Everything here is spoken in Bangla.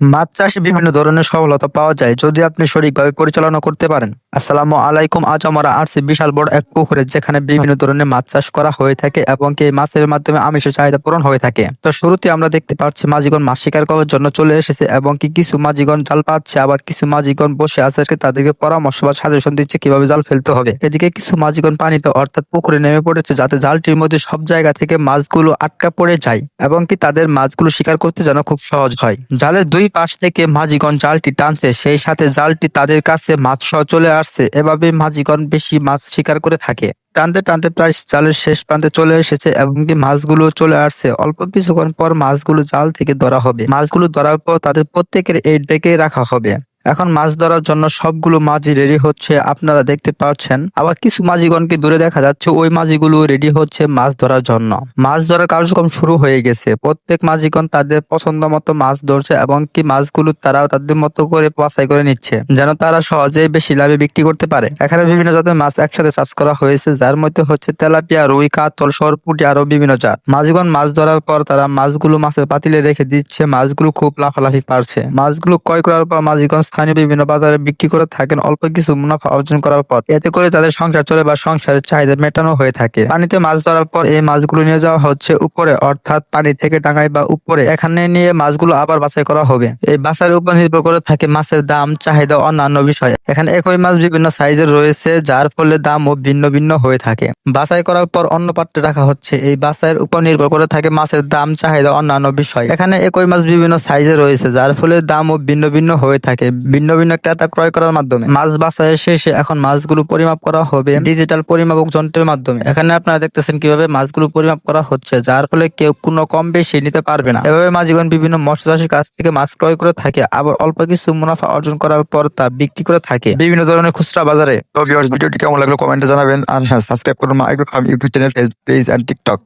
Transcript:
মাছ চাষে বিভিন্ন ধরনের সফলতা পাওয়া যায়, যদি আপনি সঠিকভাবে পরিচালনা করতে পারেন। আসসালামু আলাইকুম, আজ আমরা আসছি বিশাল বড় এক পুকুরে যেখানে বিভিন্ন ধরনের মাছ চাষ করা হয়ে থাকে এবং এই মাছের মাধ্যমে আমিষের চাহিদা পূরণ হয়ে থাকে। তো শুরুতে আমরা দেখতে পাচ্ছি মাঝিগণ মাছ শিকার করার জন্য চলে এসেছে এবং কি কিছু মাঝিগণ জাল পাচ্ছে, আবার কিছু মাঝিগণ বসে আছে তাদেরকে পরামর্শ বা সাজেশন দিচ্ছে কীভাবে জাল ফেলতে হবে। এদিকে কিছু মাঝিগণ পানিতে অর্থাৎ পুকুরে নেমে পড়েছে যাতে জালটির মধ্যে সব জায়গা থেকে মাছগুলো আটকা পড়ে যায় এবং কি তাদের মাছগুলো শিকার করতে যেন খুব সহজ হয়। জালের দুই পাশ থেকে মাঝিগণ জালটি টানছে, সেই সাথে জালটি তাদের কাছে মাছ সহ চলে আসছে। এভাবে মাঝিগণ বেশি মাছ শিকার করে থাকে। টানতে টানতে প্রায় জালের শেষ প্রান্তে চলে এসেছে এবং কি মাছগুলো চলে আসছে। অল্প কিছুক্ষণ পর মাছগুলো জাল থেকে ধরা হবে। মাছগুলো ধরার পর তাদের প্রত্যেকের এই ডেকে রাখা হবে। এখন মাছ ধরার জন্য সবগুলো মাঝি রেডি হচ্ছে, আপনারা দেখতে পাচ্ছেন। আবার কিছু মাঝিগণকে দূরে দেখা যাচ্ছে, ওই মাঝিগুলো রেডি হচ্ছে মাছ ধরার জন্য। মাছ ধরার কার্যক্রম শুরু হয়ে গেছে। প্রত্যেক মাঝিগণ তাদের পছন্দ মতো মাছ ধরছে এবং কি মাছগুলো তারাও তাদের মতো করে বাছাই করে নিচ্ছে, যেন তারা সহজেই বেশি লাভে বিক্রি করতে পারে। এখানে বিভিন্ন জাতের মাছ একসাথে চাষ করা হয়েছে, যার মধ্যে হচ্ছে তেলাপিয়া, রুই, কাতল, সরপুটি আরও বিভিন্ন জাত। মাঝিগণ মাছ ধরার পর তারা মাছগুলো মাছের পাতিলে রেখে দিচ্ছে, মাছগুলো খুব লাফালাফি পারছে। মাছগুলো ক্রয় করার পর মাঝিগণ স্থানীয় বিভিন্ন বাজারে বিক্রি করে থাকেন অল্প কিছু মুনাফা অর্জন করার পর। এতে করে তাদের সংসার চলে বা সংসারের চাহিদা মেটানো হয়ে থাকে। পানিতে মাছ ধরার পর এই মাছগুলো নিয়ে যাওয়া হচ্ছে উপরে, অর্থাৎ পানি থেকে ডাঙায় বা উপরে। এখানে নিয়ে মাছগুলো আবার বাছাই করা হবে। এই বাছাইয়ের উপর নির্ভর করে থাকে মাছের দাম, চাহিদা অন্যান্য বিষয়। এখানে একই মাছ বিভিন্ন সাইজের রয়েছে, যার ফলে দামও ভিন্ন ভিন্ন হয়ে থাকে। বাছাই করার পর অন্য পাত্রে রাখা হচ্ছে। এই বাছাইয়ের উপর নির্ভর করে থাকে মাছের দাম, চাহিদা অন্যান্য বিষয়। এখানে একই মাছ বিভিন্ন সাইজে রয়েছে, যার ফলে দামও ভিন্ন ভিন্ন হয়ে থাকে। ভিন্ন ভিন্ন ক্রেতা ক্রয় করার মাধ্যমে। মাছ বাছাইয়ের শেষে এখন মাছগুলো পরিমাপ করা হবে ডিজিটাল পরিমাপক যন্ত্রের মাধ্যমে। এখানে আপনারা দেখতেছেন কীভাবে মাছগুলো পরিমাপ করা হচ্ছে, যার ফলে কেউ কোনো কম বেশি নিতে পারবে না। এভাবে মাঝিগণ বিভিন্ন মৎস্য চাষের কাছ থেকে মাছ ক্রয় করে থাকে, আবার অল্প কিছু মুনাফা অর্জন করার পর তা বিক্রি করে থাকে। বিভিন্ন ধরনের খুচরা বাজারে। ভিডিওটি কেমন লাগল কমেন্টে জানাবেন। আর হ্যাঁ সাবস্ক্রাইব করুন micro farm YouTube channel Facebook page and TikTok